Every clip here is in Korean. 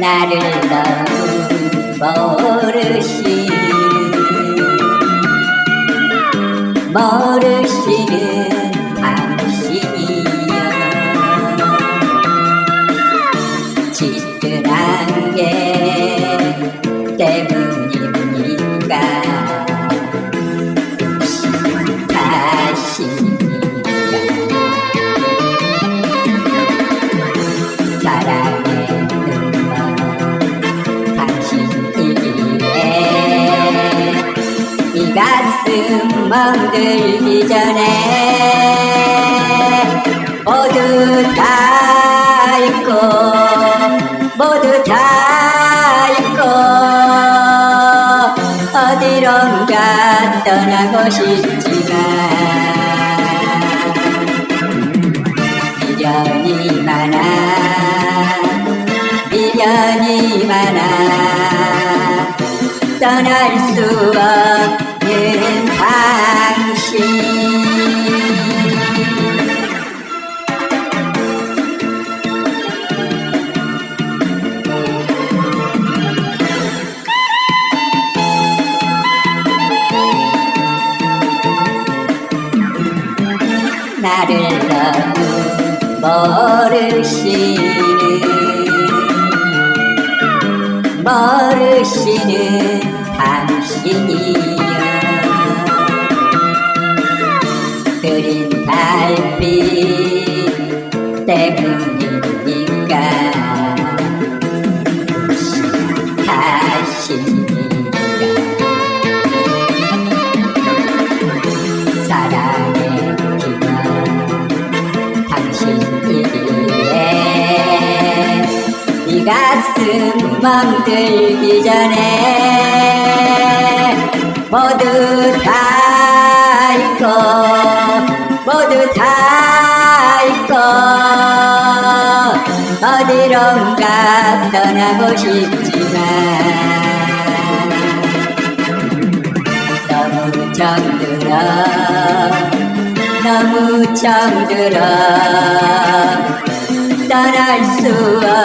나를 너무 모르시는 모르시는 멍들기 전에 모두 다 잊고 모두 다 잊고 어디론가 떠나고 싶지만 미련이 많아 미련이 많아 떠날 수 없 나를 너무 모르시는 모르시는 당신이여 그린 달빛 때문입니까 다시 이 가슴 멍들기 전에 모두 다 잊고 모두 다 잊고 어디론가 떠나고 싶지만 너무 정들어 너무 정들어 떠날 수 없는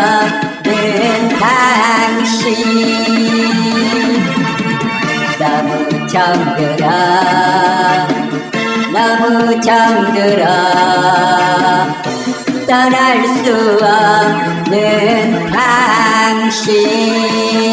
정들어 너무 정들어 떠날 수 없는 당신